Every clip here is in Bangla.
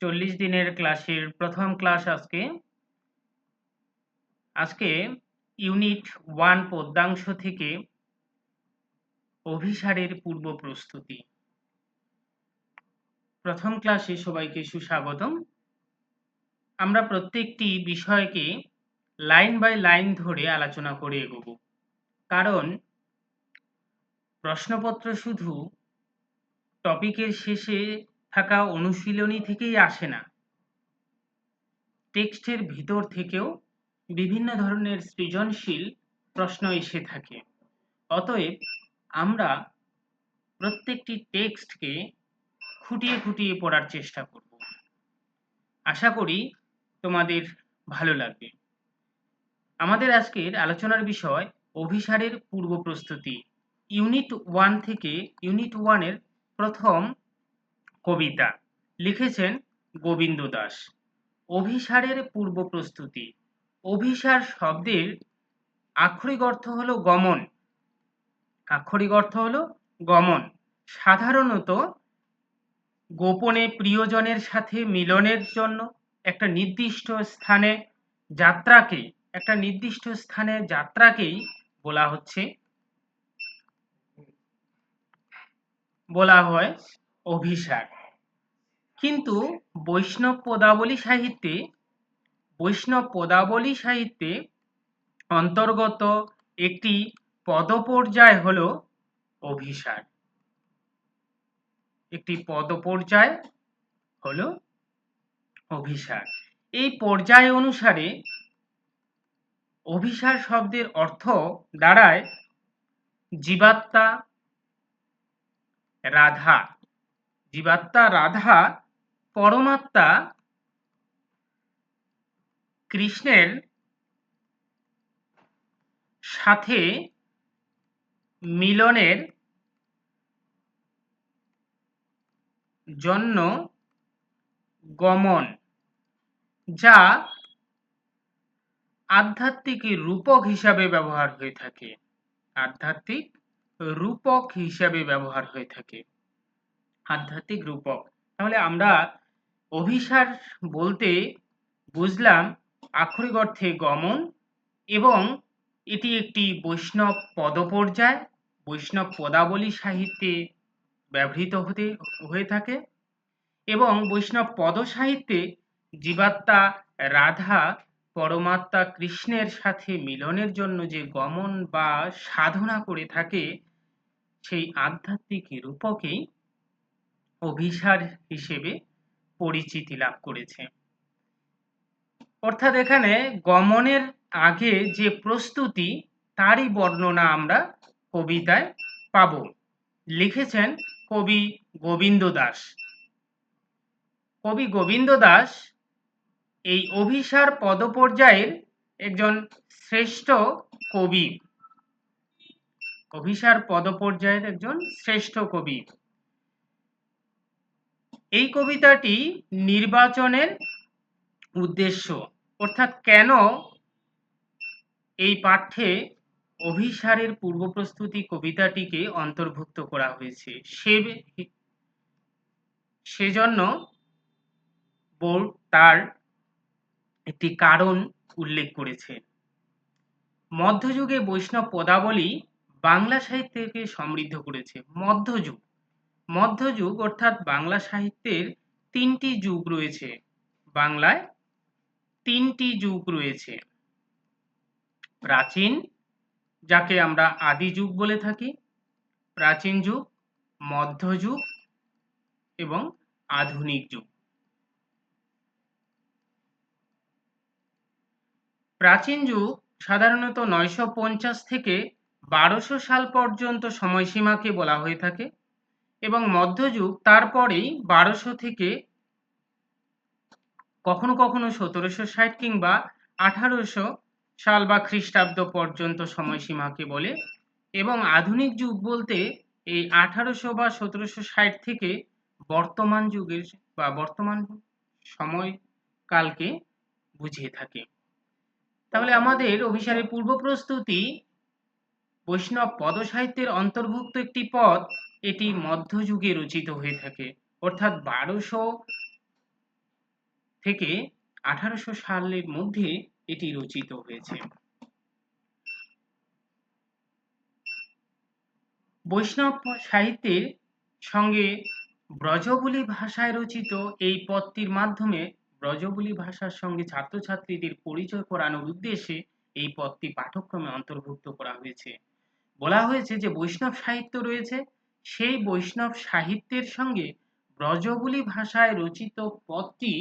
চল্লিশ দিনের ক্লাসের প্রথম ক্লাস আজকে। আজকে ইউনিট ওয়ান পদ্যাংশ থেকে অভিসারের পূর্ব প্রস্তুতি। প্রথম ক্লাসে সবাইকে সুস্বাগতম। আমরা প্রত্যেকটি বিষয়কে লাইন বাই লাইন ধরে আলোচনা করে এগোব। কারণ প্রশ্নপত্র শুধু টপিকের শেষে থাকা অনুশীলনী থেকেই আসে না। টেক্সটের ভিতর থেকেও বিভিন্ন ধরনের সৃজনশীল প্রশ্ন এসে থাকে। অতএব আমরা প্রত্যেকটি টেক্সটকে খুঁটিয়ে খুঁটিয়ে পড়ার চেষ্টা করব। আশা করি তোমাদের ভালো লাগবে। আমাদের আজকের আলোচনার বিষয় অভিসারের পূর্ব প্রস্তুতি। ইউনিট ওয়ান থেকে ইউনিট ওয়ানের প্রথম কবিতা। লিখেছেন গোবিন্দ দাস। অভিসারের পূর্ব প্রস্তুতি। অভিসার শব্দের আক্ষরিক অর্থ হলো গমন। আক্ষরিক অর্থ হলো গমন। সাধারণত গোপনে প্রিয়জনের সাথে মিলনের জন্য একটা নির্দিষ্ট স্থানে যাত্রাকে, একটা নির্দিষ্ট স্থানে যাত্রাকেই বলা হচ্ছে, বলা হয় অভিসার। কিন্তু বৈষ্ণব পদাবলী সাহিত্যে বৈষ্ণব পদাবলী সাহিত্যে অন্তর্গত একটি পদপর্যায় হল অভিসার। একটি পদপর্যায় হল অভিসার। এই পর্যায় অনুসারে অভিসার শব্দের অর্থ দাঁড়ায় জীবাত্মা রাধা। জীবাত্মা রাধা পরমাত্মা কৃষ্ণের সাথে মিলনের জন্য গমন, যা আধ্যাত্মিক রূপক হিসাবে ব্যবহার হয়ে থাকে। আধ্যাত্মিক রূপক হিসাবে ব্যবহার হয়ে থাকে। আধ্যাত্মিক রূপক। তাহলে আমরা অভিসার বলতে বুঝলাম আক্ষরিক অর্থে গমন এবং এটি একটি বৈষ্ণব পদপর্যায়, বৈষ্ণব পদাবলী সাহিত্যে ব্যবহৃত হতে, হয়ে থাকে এবং বৈষ্ণব পদ সাহিত্যে জীবাত্মা, রাধা, পরমাত্মা, কৃষ্ণের সাথে মিলনের জন্য যে গমন বা সাধনা করে থাকে, সেই আধ্যাত্মিক রূপকেই অভিসার হিসেবে পরিচিতি লাভ করেছে। অর্থাৎ এখানে গমনের আগে যে প্রস্তুতি, তারই বর্ণনা আমরা কবিতায় পাব। লিখেছেন কবি গোবিন্দ দাস। কবি গোবিন্দ দাস এই অভিসার পদপর্যায়ের একজন শ্রেষ্ঠ কবি। অভিসার পদপর্যায়ের একজন শ্রেষ্ঠ কবি। এই কবিতাটি নির্বাচনের উদ্দেশ্য। অর্থাৎ কেন এই পাঠ্যে অভিসারের পূর্ব প্রস্তুতি কবিতাটিকে অন্তর্ভুক্ত করা হয়েছে? সে সেজন্য বোর্ড তার একটি কারণ উল্লেখ করেছে। মধ্যযুগে বৈষ্ণব পদাবলী বাংলা সাহিত্যকে সমৃদ্ধ করেছে। মধ্যযুগ। মধ্যযুগ অর্থাৎ বাংলা সাহিত্যের তিনটি যুগ রয়েছে। বাংলায় তিনটি যুগ রয়েছে। প্রাচীন, যাকে আমরা আদি যুগ বলে থাকি, প্রাচীন যুগ, মধ্যযুগ এবং আধুনিক যুগ। প্রাচীন যুগ সাধারণত নয়শো পঞ্চাশ থেকে বারোশো সাল পর্যন্ত সময়সীমাকে বলা হয়ে থাকে। এবং মধ্যযুগ তারপরেই বারোশো থেকে কখনো কখনো সতেরোশো ষাট কিংবা আঠারোশো সাল বা খ্রিস্টাব্দ পর্যন্ত সময়সীমাকে বলে। এবং আধুনিক যুগ বলতে এই আঠারোশো বা সতেরোশো ষাট থেকে বর্তমান যুগের বা বর্তমান সময়কালকে বুঝিয়ে থাকে। তাহলে আমাদের অভিসারের পূর্ব প্রস্তুতি বৈষ্ণব পদ সাহিত্যের অন্তর্ভুক্ত একটি পদ এটি মধ্যযুগে রচিত হয়ে থাকে। অর্থাৎ বারোশো থেকে আঠারোশো সালের মধ্যে এটি রচিত হয়েছে। বৈষ্ণব সাহিত্যের সঙ্গে ব্রজবুলি ভাষায় রচিত এই পদটির মাধ্যমে ব্রজবুলি ভাষার সঙ্গে ছাত্রছাত্রীদের পরিচয় করানোর উদ্দেশ্যে এই পদটি পাঠ্যক্রমে অন্তর্ভুক্ত করা হয়েছে। বলা হয়েছে যে বৈষ্ণব সাহিত্য রয়েছে সেই বৈষ্ণব সাহিত্যের সঙ্গে ব্রজবুলি ভাষায় রচিত পদটি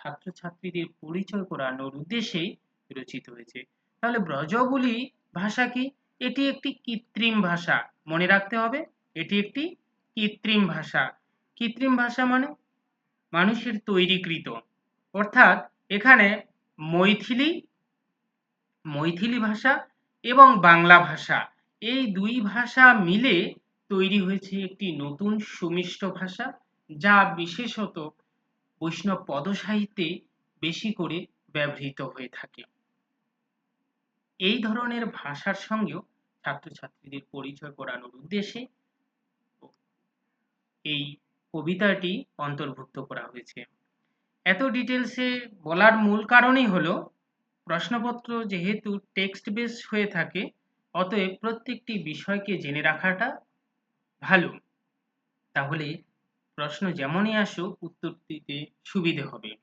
ছাত্রছাত্রীদের পরিচয় করানোর উদ্দেশ্যেই রচিত হয়েছে। তাহলে ব্রজবুলি ভাষা কি? এটি একটি কৃত্রিম ভাষা। মনে রাখতে হবে, এটি একটি কৃত্রিম ভাষা। কৃত্রিম ভাষা মানে মানুষের তৈরিকৃত। অর্থাৎ এখানে মৈথিলি মৈথিলি ভাষা এবং বাংলা ভাষা, এই দুই ভাষা মিলে তৈরি হয়েছে একটি নতুন সুমিষ্ট ভাষা, যা বিশেষত বৈষ্ণব পদসাহিত্যে বেশি করে ব্যবহৃত হয়ে থাকে। এই ধরনের ভাষার সঙ্গেও ছাত্রছাত্রীদের পরিচয় করানোর উদ্দেশ্যে এই কবিতাটি অন্তর্ভুক্ত করা হয়েছে। এত ডিটেলসে বলার মূল কারণই হলো, প্রশ্নপত্র যেহেতু টেক্সট বেস হয়ে থাকে, অতএব প্রত্যেকটি বিষয়কে জেনে রাখাটা ভালো। তাহলে প্রশ্ন যেমনই আসুক, উত্তর দিতে সুবিধে হবে।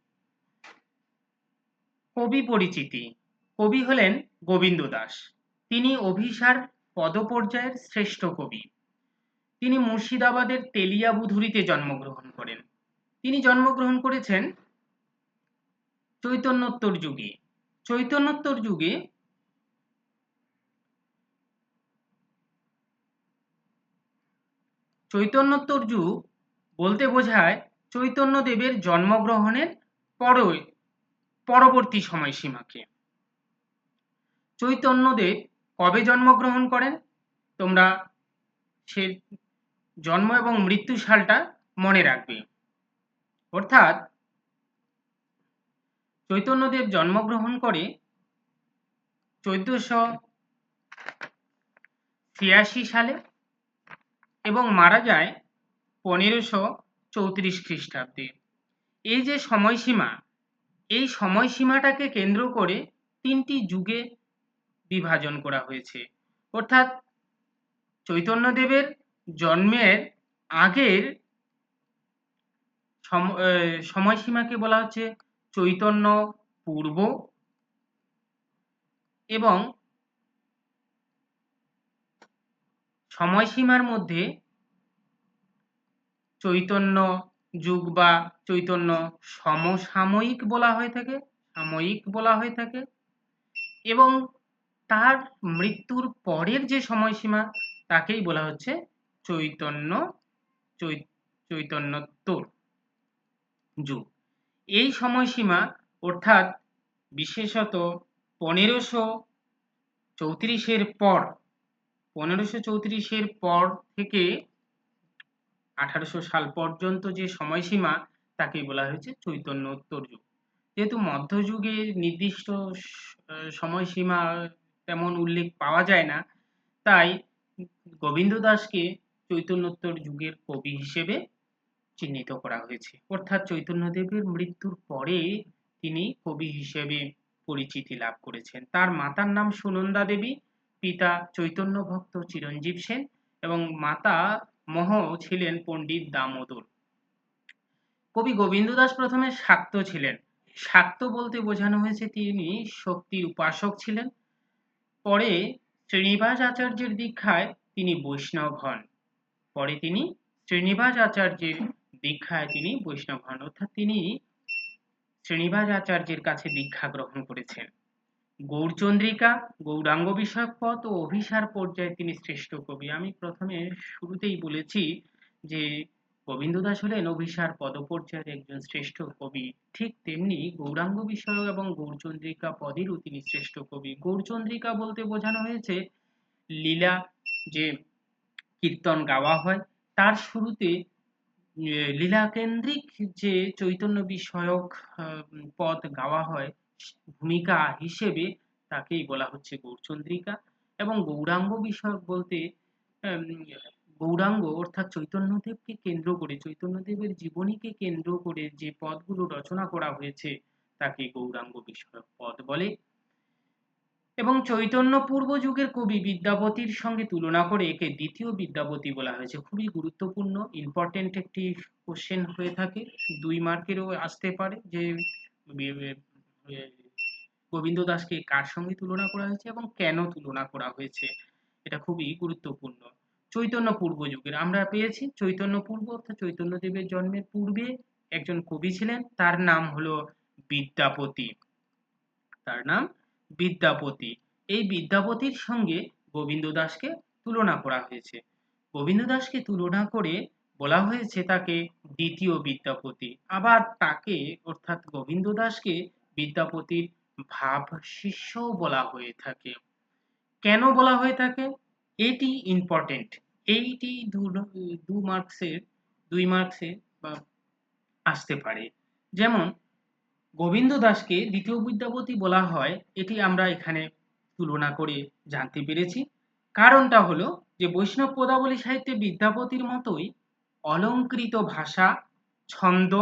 কবি পরিচিতি। কবি হলেন গোবিন্দ দাস। তিনি অভিসার পদপর্যায়ের শ্রেষ্ঠ কবি। তিনি মুর্শিদাবাদের তেলিয়াবুধুরিতে জন্মগ্রহণ করেন। তিনি জন্মগ্রহণ করেছেন চৈতন্যোত্তর যুগে। চৈতন্যোত্তর যুগে চৈতন্যোত্তর যুগ বলতে বোঝায় চৈতন্যদেবের জন্মগ্রহণের পরই পরবর্তী সময়সীমাকে। চৈতন্যদেব কবে জন্মগ্রহণ করেন? তোমরা সে জন্ম এবং মৃত্যু সালটা মনে রাখবে। অর্থাৎ চৈতন্যদেব জন্মগ্রহণ করে চোদ্দশো ছিয়াশি সালে এবং মারা যায় পনেরোশো চৌত্রিশ খ্রিস্টাব্দে। এই যে সময়সীমা, এই সময়সীমাটাকে কেন্দ্র করে তিনটি যুগে বিভাজন করা হয়েছে। অর্থাৎ চৈতন্যদেবের জন্মের আগের সময়সীমাকে বলা হচ্ছে চৈতন্য পূর্ব এবং সময়সীমার মধ্যে চৈতন্য যুগ বা চৈতন্য সমসাময়িক বলা হয়ে থাকে, সাময়িক বলা হয়ে থাকে এবং তার মৃত্যুর পরের যে সময়সীমা তাকেই বলা হচ্ছে চৈতন্য চৈতন্যোত্তর যুগ। এই সময়সীমা অর্থাৎ বিশেষত পনেরোশো চৌত্রিশের পর পনেরোশো চৌত্রিশের পর থেকে আঠারোশো সাল পর্যন্ত যে সময়সীমা, তাকেই বলা হয়েছে চৈতন্যোত্তর যুগ। যেহেতু মধ্যযুগে নির্দিষ্ট সময়সীমা তেমন উল্লেখ পাওয়া যায় না, তাই গোবিন্দ দাসকে চৈতন্যোত্তর যুগের কবি হিসেবে চিহ্নিত করা হয়েছে। অর্থাৎ চৈতন্যদেবের মৃত্যুর পরে তিনি কবি হিসেবে পরিচিতি লাভ করেছেন। তার মাতার নাম সুনন্দা দেবী পিতা চৈতন্য ভক্ত চিরঞ্জীব সেন এবং মাতা মহ ছিলেন পণ্ডিত দামোদর। কবি গোবিন্দ দাস প্রথমে শাক্ত ছিলেন। শাক্ত বলতে বোঝানো হয়েছে তিনি শক্তির উপাসক ছিলেন। পরে শ্রীনিবাস আচার্যের দীক্ষায় তিনি বৈষ্ণব হন। পরে তিনি শ্রীনিবাস আচার্যের দীক্ষায় তিনি বৈষ্ণব হন। অর্থাৎ তিনি শ্রীনিবাস আচার্যের কাছে দীক্ষা গ্রহণ করেছেন। গৌরচন্দ্রিকা, গৌরাঙ্গ বিষয়ক পথ ও অভিসার পর্যায়ে তিনি শ্রেষ্ঠ কবি। আমি প্রথমে শুরুতেই বলেছি যে গোবিন্দ দাস হলেন অভিসার পদপর্যায়ের একজন শ্রেষ্ঠ কবি। ঠিক তেমনি গৌরাঙ্গ বিষয়ক এবং গৌরচন্দ্রিকা পদেরও তিনি শ্রেষ্ঠ কবি। গৌরচন্দ্রিকা বলতে বোঝানো হয়েছে লীলা যে কীর্তন গাওয়া হয়, তার শুরুতে লীলা কেন্দ্রিক যে চৈতন্য বিষয়ক পদ গাওয়া হয় ভূমিকা হিসেবে তাকেই বলা হচ্ছে গৌরচন্দ্রিকা এবং গৌরাঙ্গ বিষয়ক বলতে গৌরাঙ্গ অর্থাৎ চৈতন্যদেবকে কেন্দ্র করে, চৈতন্যদেবের জীবনীকে কেন্দ্র করে যে পদগুলো রচনা করা হয়েছে, তাকে গৌরাঙ্গ বিষয়ক পদ বলে। এবং চৈতন্য পূর্ব যুগের কবি বিদ্যাপতির সঙ্গে তুলনা করে একে দ্বিতীয় বিদ্যাপতি বলা হয়েছে। খুবই গুরুত্বপূর্ণ ইম্পর্টেন্ট একটি কোশ্চেন হয়ে থাকে। দুই মার্কেরও আসতে পারে যে গোবিন্দ দাসকে কার সঙ্গে তুলনা করা হয়েছে এবং কেন তুলনা করা হয়েছে, এটা খুবই গুরুত্বপূর্ণ। চৈতন্য পূর্ব যুগের, আমরা পেয়েছি চৈতন্য পূর্ব, অর্থাৎ চৈতন্যদেবের জন্মের পূর্বে একজন কবি ছিলেন, তার নাম হলো বিদ্যাপতি। তার নাম বিদ্যাপতি। এই বিদ্যাপতির সঙ্গে গোবিন্দ দাসকে তুলনা করা হয়েছে। গোবিন্দ দাসকে তুলনা করে বলা হয়েছে তাকে দ্বিতীয় বিদ্যাপতি। আবার তাকে, অর্থাৎ গোবিন্দ দাসকে বিদ্যাপতির ভাব শিষ্য বলা হয়ে থাকে। কেন বলা হয়ে থাকে? এটি ইম্পর্টেন্ট এইটি দু মার্কসের, দুই মার্কসে বা আসতে পারে। যেমন, গোবিন্দ দাসকে দ্বিতীয় বিদ্যাপতি বলা হয়, এটি আমরা এখানে তুলনা করে জানতে পেরেছি। কারণটা হলো যে বৈষ্ণব পদাবলী সাহিত্যে বিদ্যাপতির মতোই অলঙ্কৃত ভাষা, ছন্দ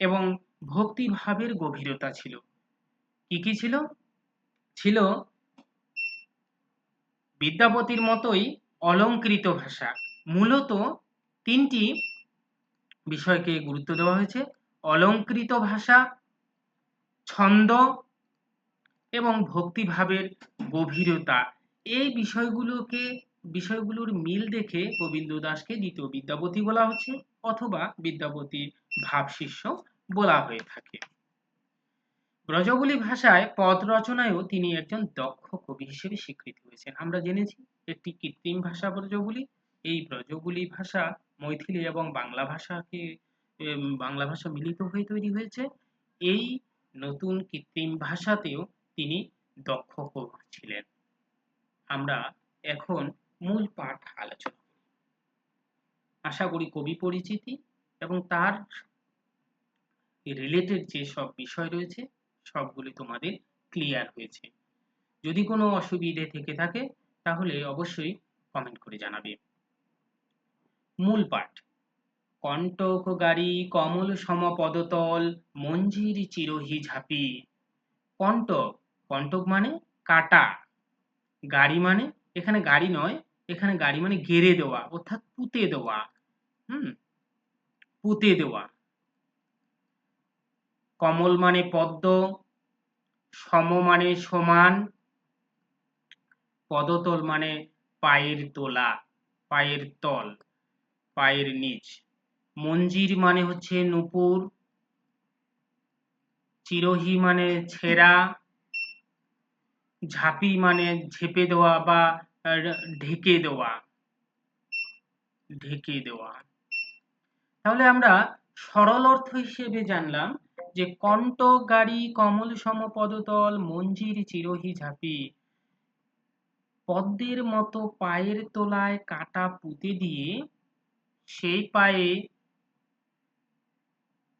এবং ভক্তিভাবের গভীরতা ছিল। কি কি ছিল? ছিল বিদ্যাপতির মতোই অলঙ্কৃত ভাষা। মূলত তিনটি বিষয়কে গুরুত্ব দেওয়া হয়েছে। অলঙ্কৃত ভাষা, ছন্দ এবং ভক্তিভাবের গভীরতা। এই বিষয়গুলোকে, বিষয়গুলোর মিল দেখে গোবিন্দ দাসকে দ্বিতীয় বিদ্যাপতি বলা হচ্ছে অথবা বিদ্যাপতির ভাবশিষ্য বলা হয়ে থাকে। ব্রজবুলি ভাষায় পদ রচনায়ও তিনি একজন দক্ষ কবি হিসেবে স্বীকৃতি হয়েছেন। আমরা জেনেছি একটি কৃত্রিম ভাষা ব্রজবুলি। এই ব্রজবুলি ভাষা মৈথিলি এবং বাংলা ভাষাকে বাংলা ভাষা মিলিত হয়ে তৈরি হয়েছে। এই নতুন কৃত্রিম ভাষাতেও তিনি দক্ষ কবি ছিলেন। আমরা এখন মূল পাঠ আলোচনা আশা করি কবি পরিচিতি এবং তার রিলেটেড যে সব বিষয় রয়েছে, সবগুলি তোমাদের ক্লিয়ার হয়েছে। যদি কোনো অসুবিধে থেকে থাকে, তাহলে অবশ্যই কমেন্ট করে জানাবে। মূল পাঠ, কণ্টক গাড়ি কমল সম পদতল মঞ্জির চিরহি ঝাপি। কণ্টক কণ্টক মানে কাটা। গাড়ি মানে এখানে গাড়ি নয়, এখানে গাড়ি মানে গেড়ে দেওয়া, অর্থাৎ পুঁতে দেওয়া। হুম, পুঁতে দেওয়া। কমল মানে পদ্ম, সম মানে সমান, পদতল মানে পায়ের তোলা, পায়ের তল, পায়ের নিচ। মঞ্জির মানে হচ্ছে নুপুর, চিরহি মানে ছেঁড়া, ঝাঁপি মানে ঝেপে দেওয়া বা ঢেকে দেওয়া ঢেকে দেওয়া। তাহলে আমরা সরল অর্থ হিসেবে জানলাম যে কণ্ঠ গাড়ি কমল সম পদতল, মঞ্জির চিরহি ঝাঁপি। পদ্মের মতো পায়ের তোলায় কাটা পুঁতে দিয়ে সেই পায়ে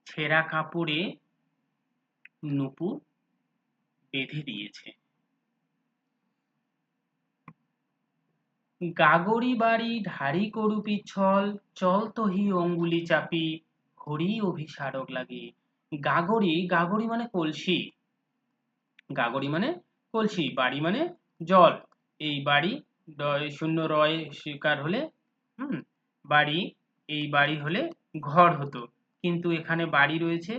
ছেঁড়া কাপড়ে নুপুর বেঁধে দিয়েছে। গাগরি বাড়ি ঢারি করু পিছল চল তহি অঙ্গুলি চাপি হরি অভিসারক লাগে। গাগরি গাগরি মানে কলসি। গাগরি মানে কলসি, বাড়ি মানে জল। এই বাড়ি শূন্য রয় শিকার হলে, হুম, বাড়ি, এই বাড়ি হলে ঘর হতো। কিন্তু এখানে বাড়ি রয়েছে,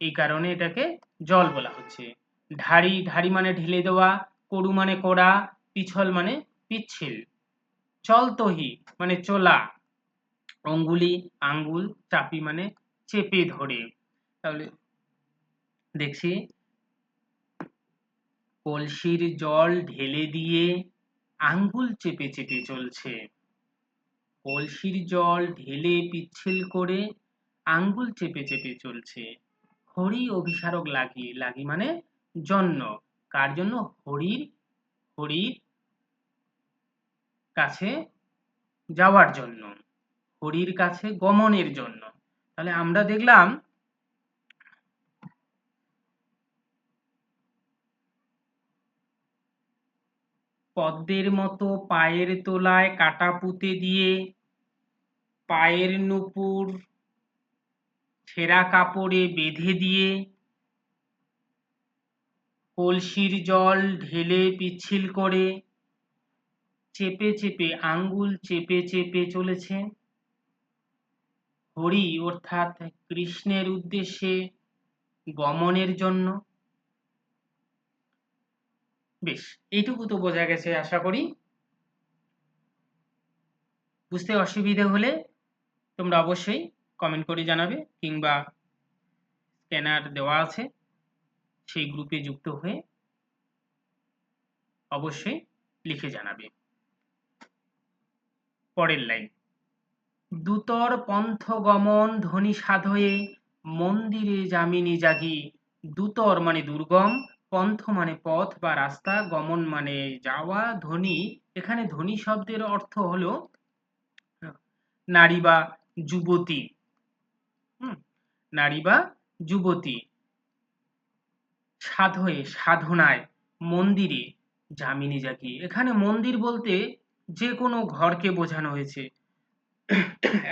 এই কারণে এটাকে জল বলা হচ্ছে। ঢাড়ি ঢাড়ি মানে ঢেলে দেওয়া করু মানে কোড়া, পিছল মানে পিচ্ছিল। চলতহি মানে চলা। অঙ্গুলি, আঙ্গুল, চাপি মানে চেপে ধরে। তাহলে দেখছি। কলসির জল ঢেলে দিয়ে আঙ্গুল চেপে চেপে চলছে। কলসির জল ঢেলে পিচ্ছিল করে আঙ্গুল চেপে চেপে চলছে। হরি অভিসারক লাগি লাগি মানে জন্য। কার জন্য? হরির হরির কাছে যাওয়ার জন্য। হরির কাছে গমনের জন্য। তাহলে আমরা দেখলাম পদ্মের মতো পায়ের তোলায় কাটা পুঁতে দিয়ে পায়ের নুপুর ছেঁড়া কাপড়ে বেঁধে দিয়ে কলসির জল ঢেলে পিচ্ছিল করে চেপে চেপে, আঙ্গুল চেপে চেপে চলেছে। হরি অর্থাৎ কৃষ্ণের উদ্দেশ্যে গমনের জন্য বেশ, এইটুকু তো বোঝা গেছে আশা করি। বুঝতে অসুবিধে হলে তোমরা অবশ্যই কমেন্ট করে জানাবে কিংবা স্ক্যানার দেওয়া আছে, সেই গ্রুপে যুক্ত হয়ে অবশ্যই লিখে জানাবে। পরের লাইন দূতর পন্থ গমন ধ্বনি সাধয়ে মন্দিরে যামিনী জাগি, দূতর মানে দুর্গম পন্থ মানে পথ বা রাস্তা, গমন মানে যাওয়া, ধ্বনি। এখানে ধ্বনি শব্দের অর্থ হলো, নারী বা যুবতী। নারী বা যুবতী। সাধয়ে সাধনায়, মন্দিরে, যামিনী জাগি এখানে মন্দির বলতে যে কোনো ঘরকে বোঝানো হয়েছে।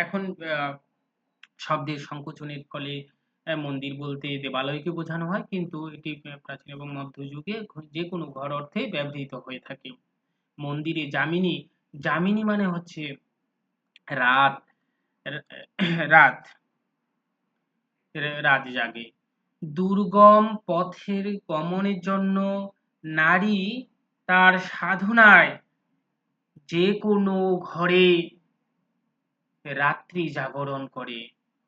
এখন শব্দের সংকোচনের ফলে মন্দির বলতে দেবালয়কে বোঝানো হয়, কিন্তু এটি প্রাচীন এবং মধ্যযুগে যে কোনো ঘর অর্থে ব্যবহৃত হয়ে থাকে। মন্দিরে যামিনী যামিনী মানে হচ্ছে রাত রাত রাত জাগে। দুর্গম পথের গমনের জন্য নারী তার সাধনায় যে কোনো ঘরে রাত্রি জাগরণ করে।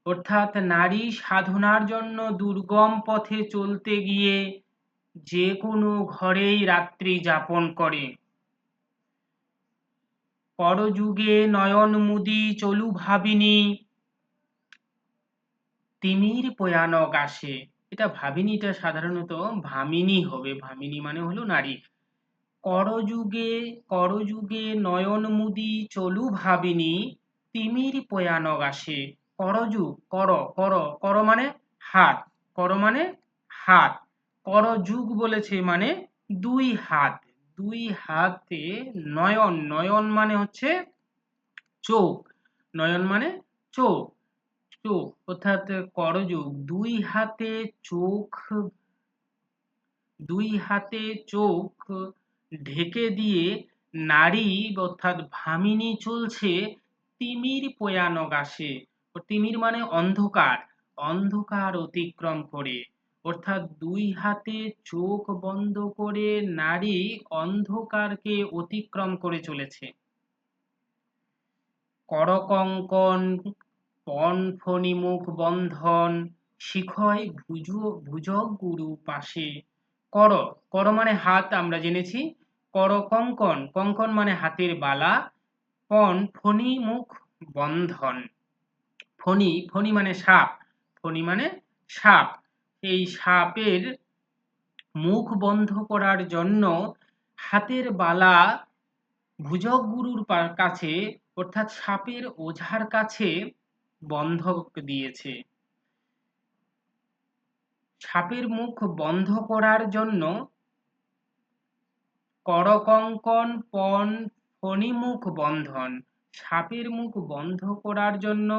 অর্থাৎ নারী সাধনার জন্য দুর্গম পথে চলতে গিয়ে যে কোনো ঘরেই রাত্রি যাপন করে। পরযুগে নয়ন মুদি চলু ভাবিনী, তিমির পয়ানক আসে। এটা ভাবিনীটা সাধারণত ভামিনী হবে। ভামিনী মানে হলো নারী। করযুগে করযুগে নয়ন মুদি চলু ভাবিনী, তিমির পয়ানক আসে। করযুগ কর কর কর মানে হাত, কর মানে হাত, করযুগ বলেছে মানে দুই হাত, দুই হাতে নয়ন নয়ন মানে হচ্ছে চোখ, নয়ন মানে চোখ চোখ অর্থাৎ করযুগ, দুই হাতে চোখ, দুই হাতে চোখ ঢেকে দিয়ে নারী অর্থাৎ ভামিনী চলছে তিমির পয়ানক আসে তিমির মানে অন্ধকার অন্ধকার অতিক্রম করে। অর্থাৎ দুই হাতে চোখ বন্ধ করে নারী অন্ধকারকে অতিক্রম করে চলেছে। করকঙ্কন পণ ফণিমুখ বন্ধন, শিখয় ভুজ, ভুজক গুরু পাশে। কর কর মানে হাত আমরা জেনেছি। কর কঙ্কন কঙ্কন মানে হাতের বালা পণ ফণি মুখ বন্ধন। ফণি ফণি মানে সাপ, ফণি মানে সাপ। এই সাপের মুখ বন্ধ করার জন্য হাতের বালা ভুজক গুরুর কাছে, অর্থাৎ সাপের ওঝার কাছে বন্ধক দিয়েছে। সাপের মুখ বন্ধ করার জন্য করকঙ্কন পণ ফণিমুখ বন্ধন। সাপের মুখ বন্ধ করার জন্য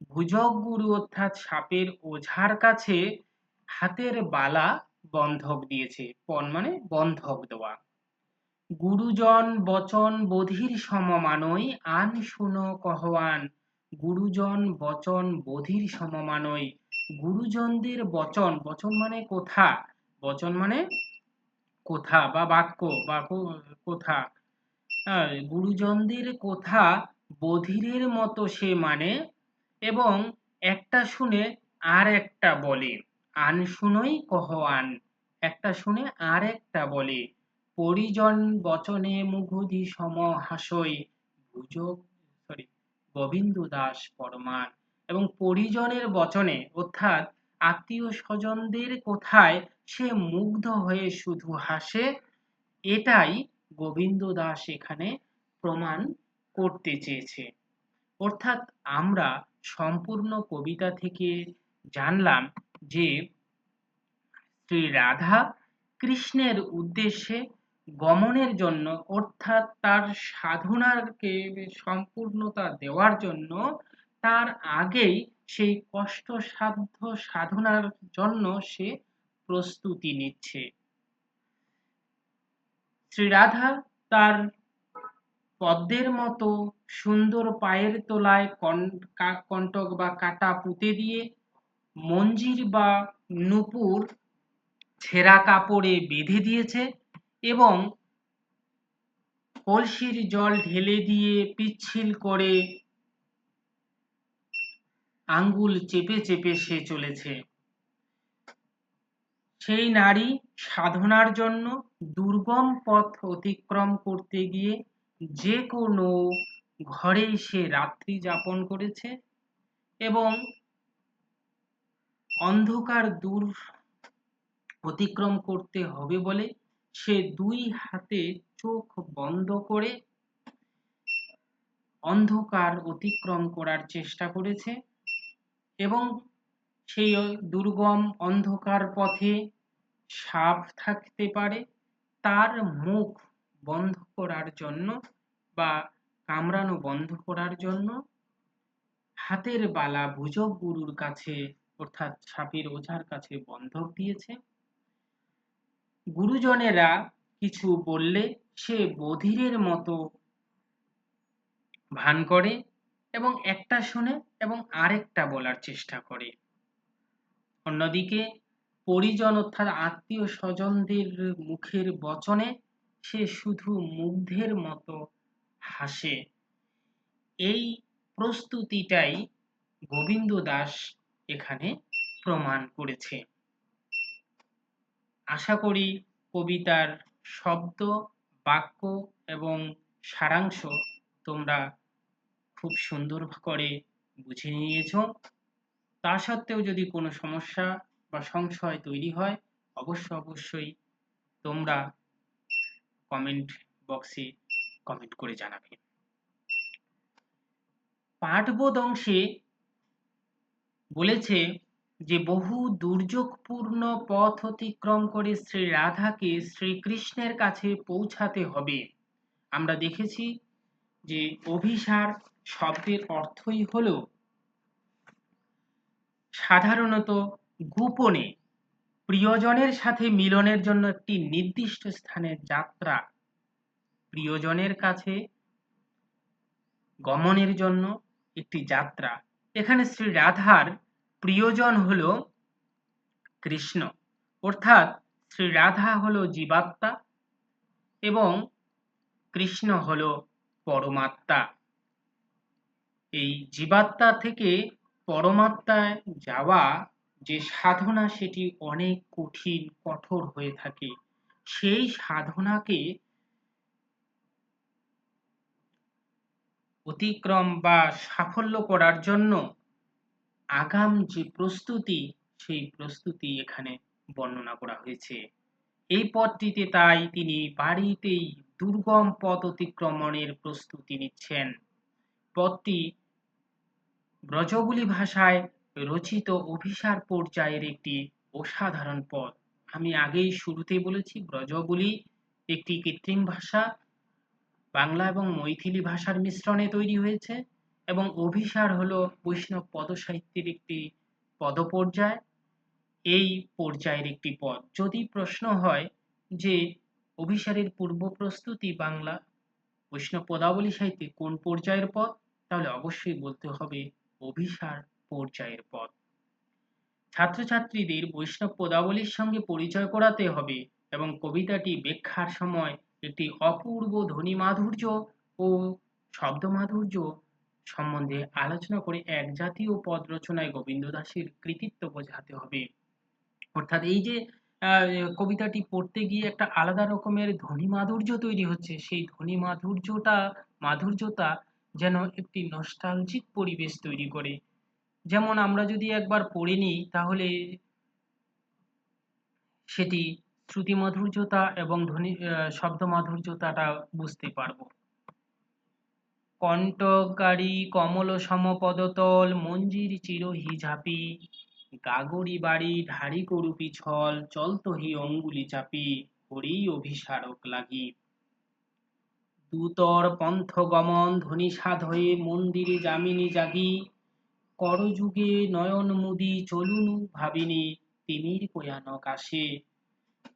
ভুজক গুরু অর্থাৎ সাপের ওঝার কাছে হাতের বালা বন্ধক দিয়েছে। পণ মানে বন্ধক দেওয়া। গুরুজন বচন বধির সমমানই আন শুনো কহওয়ান। গুরুজন বচন বধির সমমানই গুরুজনদের বচন বচন মানে কথা। বচন মানে কথা বা বাক্য বা কথা। গুরুজনদের কথা বধিরের মতো সে মানে এবং একটা শুনে আর একটা বলে। আন শুনই কহ আন একটা শুনে আর একটা বলে। পরিজন বচনে মুগুধি সম হাসই। ভুজক সরি গোবিন্দ দাস পরমান এবং পরিজনের বচনে, অর্থাৎ আত্মীয় স্বজনদের কোথায় সে মুগ্ধ হয়ে শুধু হাসে, এটাই গোবিন্দ দাস এখানে প্রমাণ করতে চেয়েছে। অর্থাৎ আমরা সম্পূর্ণ কবিতা থেকে জানলাম যে শ্রী রাধা কৃষ্ণের উদ্দেশ্যে গমনের জন্য অর্থাৎ তার সাধনাকে সম্পূর্ণতা দেওয়ার জন্য তার আগেই সেই কষ্টসাধ্য সাধনার জন্য সে প্রস্তুতি নিচ্ছে। শ্রী রাধা তার পদ্মের মতো সুন্দর পায়ের তলায় কণ্টক বা কাটা পুঁতে দিয়ে মঞ্জির বা নুপুর ছেঁড়া কাপড়ে বেঁধে দিয়েছে এবং কলসির জল ঢেলে দিয়ে পিচ্ছিল করে আঙ্গুল চেপে চেপে সে চলেছে। সেই নারী সাধনার জন্য দুর্গম পথ অতিক্রম করতে গিয়ে যে কোনো ঘরে সে রাত্রি যাপন করেছে এবং অন্ধকার দূর অতিক্রম করতে হবে বলে সে দুই হাতে চোখ বন্ধ করে অন্ধকার অতিক্রম করার চেষ্টা করেছে এবং সেই দুর্গম অন্ধকার পথে সাপ থাকতে পারে, তার মুখ বন্ধ করার জন্য বা কামড়ানো বন্ধ করার জন্য হাতের বালা ভুজক গুরুর কাছে, অর্থাৎ সাপের ওঝার কাছে বন্ধক দিয়েছে। গুরুজনেরা কিছু বললে সে বধিরের মতো ভান করে এবং একটা শুনে এবং আরেকটা বলার চেষ্টা করে। অন্যদিকে পরিজন অর্থাৎ আত্মীয় স্বজনদের মুখের বচনে সে শুধু মুগ্ধের মতো হাসে। এই প্রস্তুতিটাই গোবিন্দ দাস এখানে প্রমাণ করেছে। আশা করি কবিতার শব্দ, বাক্য এবং সারাংশ তোমরা খুব সুন্দর করে বুঝে নিয়েছ। তা সত্ত্বেও যদি কোনো সমস্যা বা সংশয় তৈরি হয়, অবশ্য অবশ্যই তোমরা কমেন্ট বক্সে কমেন্ট করে জানাবে। পাঠবোধ অংশে বলেছে যে, বহু দুর্যোগপূর্ণ পথ অতিক্রম করে শ্রী রাধাকে শ্রীকৃষ্ণের কাছে পৌঁছাতে হবে। আমরা দেখেছি যে, অভিসার শব্দের অর্থই হল সাধারণত গোপনে প্রিয়জনের সাথে মিলনের জন্য একটি নির্দিষ্ট স্থানের যাত্রা। প্রিয়জনের কাছে গমনের জন্য একটি যাত্রা। এখানে শ্রী রাধার প্রিয়জন হল কৃষ্ণ। অর্থাৎ শ্রী রাধা হল জীবাত্মা এবং কৃষ্ণ হল পরমাত্মা। এই জীবাত্মা থেকে পরমাত্মায় যাওয়া যে সাধনা সেটি অনেক কঠিন, কঠোর হয়ে থাকে, সেই সাধনাকে অতিক্রম বা সাফল্য করার জন্য আগাম যে প্রস্তুতি, সেই প্রস্তুতি এখানে বর্ণনা করা হয়েছে। এই পথটিতে তাই তিনি বাড়িতেই দুর্গম পথ অতিক্রমণের প্রস্তুতি নিচ্ছেন। পথটি ব্রজগুলি ভাষায় রচিত অভিসার পর্যায়ের একটি অসাধারণ পথ আমি আগেই শুরুতেই বলেছি ব্রজগুলি একটি কৃত্রিম ভাষা, বাংলা এবং মৈথিলি ভাষার মিশ্রণে তৈরি হয়েছে এবং অভিসার হলো বৈষ্ণব পদসাহিত্যের একটি পদপর্যায়। এই পর্যায়ের একটি পদ। যদি প্রশ্ন হয় যে অভিসারের পূর্ব প্রস্তুতি বাংলা, বৈষ্ণব পদাবলী সাহিত্যে কোন পর্যায়ের পদ, তাহলে অবশ্যই বলতে হবে অভিসার পর্যায়ের পথ। ছাত্রছাত্রীদের বৈষ্ণব পদাবলীর সঙ্গে পরিচয় করাতে হবে এবং কবিতাটি ব্যাখ্যার সময় একটি অপূর্ব ধ্বনি মাধুর্য ও শব্দ মাধুর্য সম্বন্ধে আলোচনা করে এক জাতীয় পদ রচনায় গোবিন্দ দাসের কৃতিত্ব বোঝাতে হবে। অর্থাৎ এই যে কবিতাটি পড়তে গিয়ে একটা আলাদা রকমের ধ্বনি মাধুর্য তৈরি হচ্ছে, সেই ধ্বনি মাধুর্যটা, মাধুর্যতা যেন একটি নস্টালজিক পরিবেশ তৈরি করে। যেমন আমরা যদি একবার পড়ে নিই, তাহলে সেটি শ্রুতি মাধুর্যতা এবং ধ্বনি শব্দ মাধুর্যতাটা বুঝতে পারব। কণ্টকারী কমল সমপদতল, মঞ্জির চিরহি ঝাপি, গাগরি বাড়ি ঢাড়ি করুপি ছল চলতহি অঙ্গুলি চাপি হরি অভিসারক লাগি। দূতর পন্থ গমন ধনী সাধয়ে মন্দিরে যামিনী জাগি করযুগে নয়ন মুদি চলুনু ভাবিনি তিমির কয়ানক আসে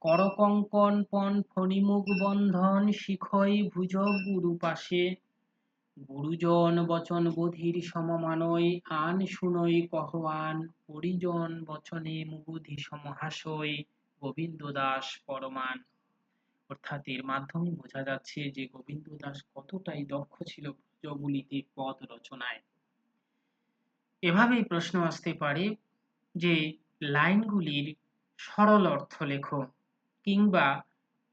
করকঙ্কন পণ ফণিমুখ বন্ধন শিখই ভুজগ গুরু পাশে গুরুজন বচন বধির সমমানয় আন শুনই কহআন পরিজন বচনে মুগুধি সমহাসয় গোবিন্দ দাস পরমান অর্থাৎ এর মাধ্যমে বোঝা যাচ্ছে যে গোবিন্দ দাস কতটাই দক্ষ ছিল ব্রজগুলিতে পদ রচনায়। এভাবেই প্রশ্ন আসতে পারে যে লাইনগুলির সরল অর্থ লেখো কিংবা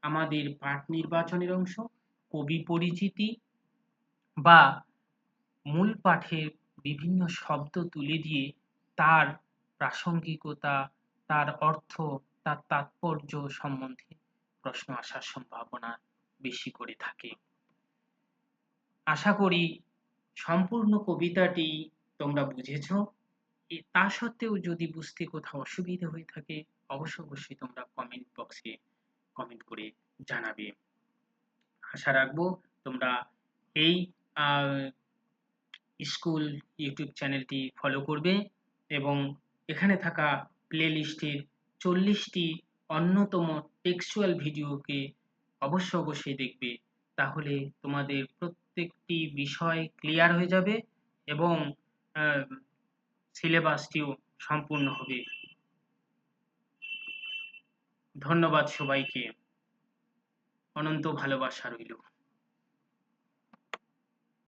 আমাদের পাঠ নির্বাচনের অংশ, কবি পরিচিতি বা মূল পাঠের বিভিন্ন শব্দ তুলে দিয়ে তার প্রাসঙ্গিকতা, তার অর্থ, তার তাৎপর্য সম্বন্ধে প্রশ্ন আসার সম্ভাবনা বেশি করে থাকে। আশা করি সম্পূর্ণ কবিতাটি তোমরা বুঝেছ? তা সত্ত্বেও যদি বুঝতে কোথাও অসুবিধা হয়ে থাকে, অবশ্য অবশ্যই তোমরা কমেন্ট বক্সে কমেন্ট করে জানাবে। আশা রাখব তোমরা এই স্কুল ইউটিউব চ্যানেলটি ফলো করবে এবং এখানে থাকা প্লে লিস্টের চল্লিশটি অন্যতম টেক্সচুয়াল ভিডিওকে অবশ্য অবশ্যই দেখবে। তাহলে তোমাদের প্রত্যেকটি বিষয় ক্লিয়ার হয়ে যাবে এবং সিলেবাসটিও সম্পূর্ণ হবে। ধন্যবাদ সবাইকে। অনন্ত ভালোবাসা রইল।